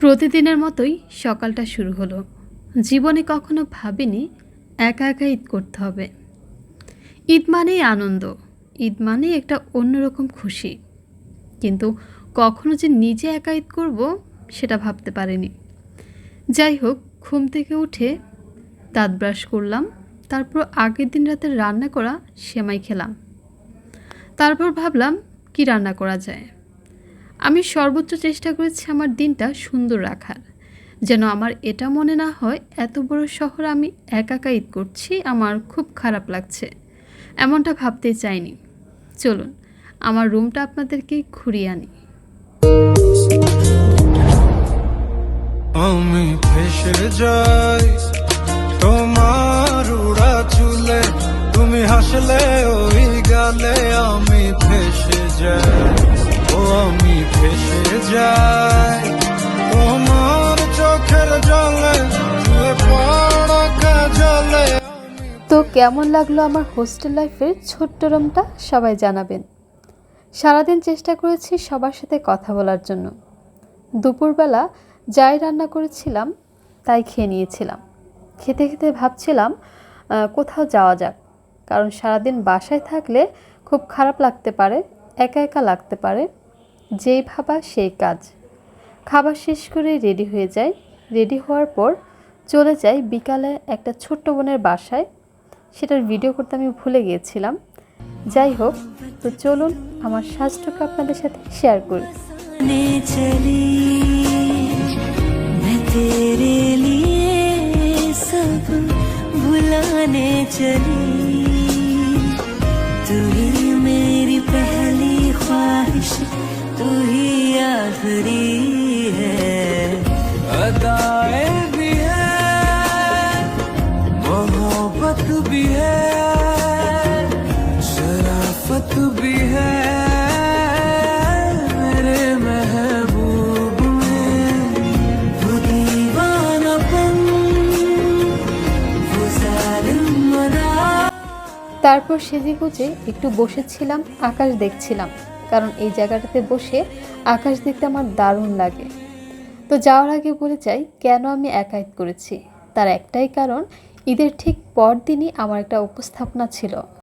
প্রতিদিনের মতোই সকালটা শুরু হলো। জীবনে কখনো ভাবিনি একা একা ঈদ করতে হবে। ঈদ মানেই আনন্দ, ঈদ মানেই একটা অন্যরকম খুশি। কিন্তু কখনো যে নিজে একা ঈদ করব সেটা ভাবতে পারিনি। যাই হোক, ঘুম থেকে উঠে দাঁত ব্রাশ করলাম, তারপর আগের দিন রাতে রান্না করা সেমাই খেলাম। তারপর ভাবলাম কি রান্না করা যায়? আমি সর্বোচ্চ চেষ্টা করেছি আমার দিনটা সুন্দর রাখার। যেন আমার এটা মনে না হয়, এত বড় শহর আমি একা একা ঈদ করছি, আমার খুব খারাপ লাগছে। এমনটা ভাবতে চাইনি। চলুন, আমার রুমটা আপনাদেরকে ঘুরিয়ে আনি। আমি ফেসে যাই, তোমার উড়া চুলে, তুমি হাসলে ওই গালে আমি ফেসে যাই। তো কেমন লাগল আমার হোস্টেল লাইফের ছোট্ট রুমটা? সবাই জানাবেন। সারাদিন চেষ্টা করেছি সবার সাথে কথা বলার জন্য। দুপুরবেলা যাই রান্না করেছিলাম, তাই খেয়ে নিয়েছিলাম। খেতে খেতে ভাবছিলাম কোথাও যাওয়া যাক। কারণ সারাদিন বাসায় থাকলে খুব খারাপ লাগতে পারে, একা একা লাগতে পারে। যেই ভাবা সেই কাজ। খাবার শেষ করে রেডি হয়ে যায় রেডি হওয়ার পর চলে যাই বিকালে একটা ছোট্ট বোনের বাসায়। সেটার ভিডিও করতে আমি ভুলে গিয়েছিলাম। যাই হোক, তো চলুন আমার স্বাস্থ্যকে আপনাদের সাথে শেয়ার করি। তেরে ভুলানে চলি। आखिरी है अदाएं भी है मोहब्बत भी है शराफत भी है मेरे महबूब में वो दीवानापन वो जालिम अदा তারপর সেজে গুজে একটু বসেছিলাম আকাশ দেখছিলাম কারণ এই জায়গাটাতে বসে আকাশ দেখতে আমার দারুণ লাগে। তো যাওয়ার আগে বলে চাই কেন আমি একাইত করেছি? তার একটাই কারণ, ঈদের ঠিক পরদিনই আমার একটা উপস্থাপনা ছিল।